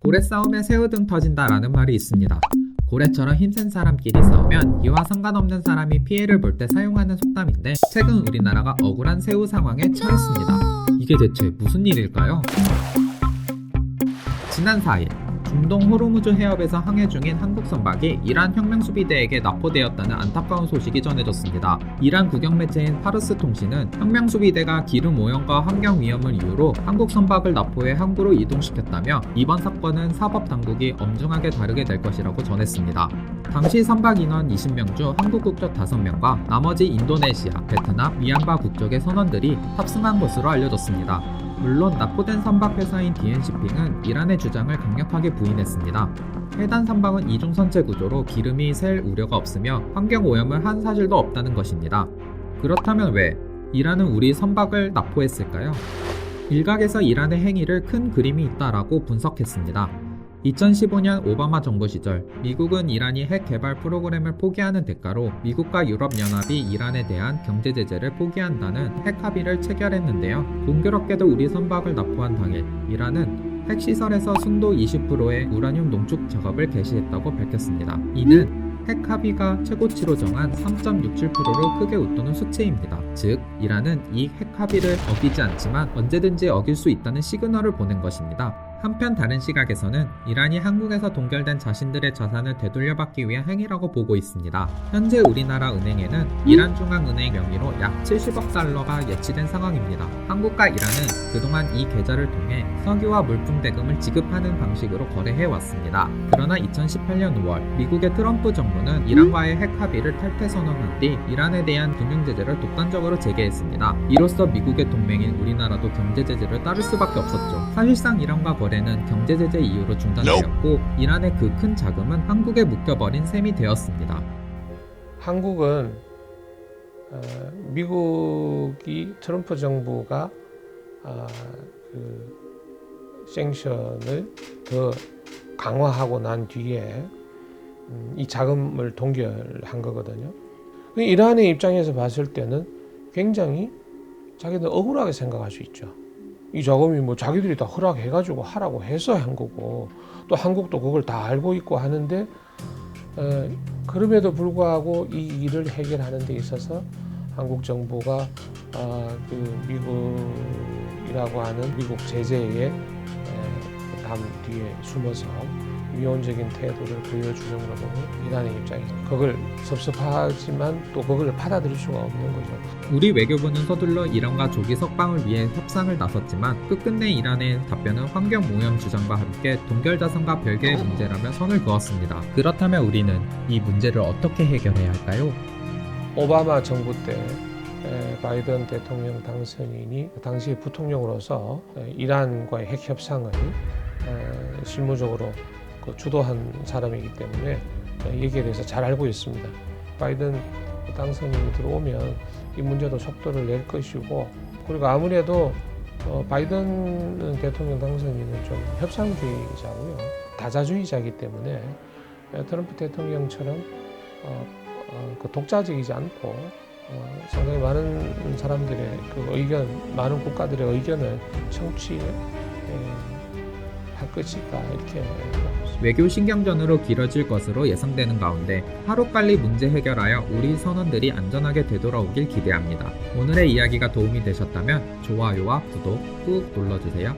고래 싸움에 새우 등 터진다라는 말이 있습니다. 고래처럼 힘센 사람끼리 싸우면 이와 상관없는 사람이 피해를 볼 때 사용하는 속담인데 최근 우리나라가 억울한 새우 상황에 처했습니다. 이게 대체 무슨 일일까요? 지난 4일 중동 호르무즈 해협에서 항해 중인 한국 선박이 이란 혁명 수비대에게 납포되었다는 안타까운 소식이 전해졌습니다. 이란 국영 매체인 파르스 통신은 혁명 수비대가 기름 오염과 환경 위험을 이유로 한국 선박을 납포해 항구로 이동시켰다며 이번 사건은 사법 당국이 엄중하게 다루게 될 것이라고 전했습니다. 당시 선박 인원 20명 중 한국 국적 5명과 나머지 인도네시아, 베트남, 미얀마 국적의 선원들이 탑승한 것으로 알려졌습니다. 물론 납포된 선박 회사인 DNC핑은 이란의 주장을 강력하게 부인했습니다. 해당 선박은 이중선체 구조로 기름이 셀 우려가 없으며 환경 오염을 한 사실도 없다는 것입니다. 그렇다면 왜 이란은 우리 선박을 납포했을까요? 일각에서 이란의 행위를 큰 그림이 있다라고 분석했습니다. 2015년 오바마 정부 시절 미국은 이란이 핵 개발 프로그램을 포기하는 대가로 미국과 유럽연합이 이란에 대한 경제 제재를 포기한다는 핵 합의를 체결했는데요. 공교롭게도 우리 선박을 납포한 당일 이란은 핵시설에서 순도 20%의 우라늄 농축 작업을 개시했다고 밝혔습니다. 이는 핵 합의가 최고치로 정한 3.67%를 크게 웃도는 수치입니다. 즉, 이란은 이 핵 합의를 어기지 않지만 언제든지 어길 수 있다는 시그널을 보낸 것입니다. 한편 다른 시각에서는 이란이 한국에서 동결된 자신들의 자산을 되돌려받기 위한 행위라고 보고 있습니다. 현재 우리나라 은행에는 이란 중앙은행 명의로 약 70억 달러가 예치된 상황입니다. 한국과 이란은 그동안 이 계좌를 통해 석유와 물품 대금을 지급하는 방식으로 거래해 왔습니다. 그러나 2018년 5월 미국의 트럼프 정부는 이란과의 핵 합의를 탈퇴 선언한 뒤 이란에 대한 금융 제재를 독단적으로 재개했습니다. 이로써 미국의 동맹인 우리나라도 경제 제재를 따를 수밖에 없었죠. 사실상 이란과 거래 는 경제 제재 이유로 중단되었고 이란의 그 큰 자금은 한국에 묶여버린 셈이 되었습니다. 한국은 어, 미국이 트럼프 정부가 아, 그 생션을 더 강화하고 난 뒤에 음, 이 자금을 동결한 거거든요. 그 이란의 입장에서 봤을 때는 굉장히 자기들 억울하게 생각할 수 있죠. 이 자금이 뭐 자기들이 다 허락해가지고 하라고 해서 한 거고 또 한국도 그걸 다 알고 있고 하는데 어, 그럼에도 불구하고 이 일을 해결하는 데 있어서 한국 정부가 아, 그 미국이라고 하는 미국 제재에 에, 담 뒤에 숨어서 위헌적인 태도를 걸 보면 이란의 입장에서 그걸 섭섭하지만 또 그걸 받아들일 수가 없는 거죠. 우리 외교부는 서둘러 이란과 조기 석방을 위해 협상을 나섰지만 끝끝내 이란의 답변은 환경 오염 주장과 함께 동결 자산과 별개의 문제라며 선을 그었습니다. 그렇다면 우리는 이 문제를 어떻게 해결해야 할까요? 오바마 정부 때 에, 바이든 대통령 당선인이 당시 부통령으로서 에, 이란과의 핵 협상을 에, 실무적으로 그 주도한 사람이기 때문에 에, 여기에 대해서 잘 알고 있습니다. 바이든 당선인이 들어오면 이 문제도 속도를 낼 것이고 그리고 아무래도 어, 바이든 대통령 당선인은 좀 협상주의자고요 다자주의자이기 때문에 에, 트럼프 대통령처럼 어, 어, 그 독자적이지 않고 어, 상당히 많은 사람들의 그 의견, 많은 국가들의 의견을 청취할 것이다 이렇게. 외교 신경전으로 길어질 것으로 예상되는 가운데 하루빨리 문제 해결하여 우리 선원들이 안전하게 되돌아오길 기대합니다. 오늘의 이야기가 도움이 되셨다면 좋아요와 구독 꾹 눌러주세요.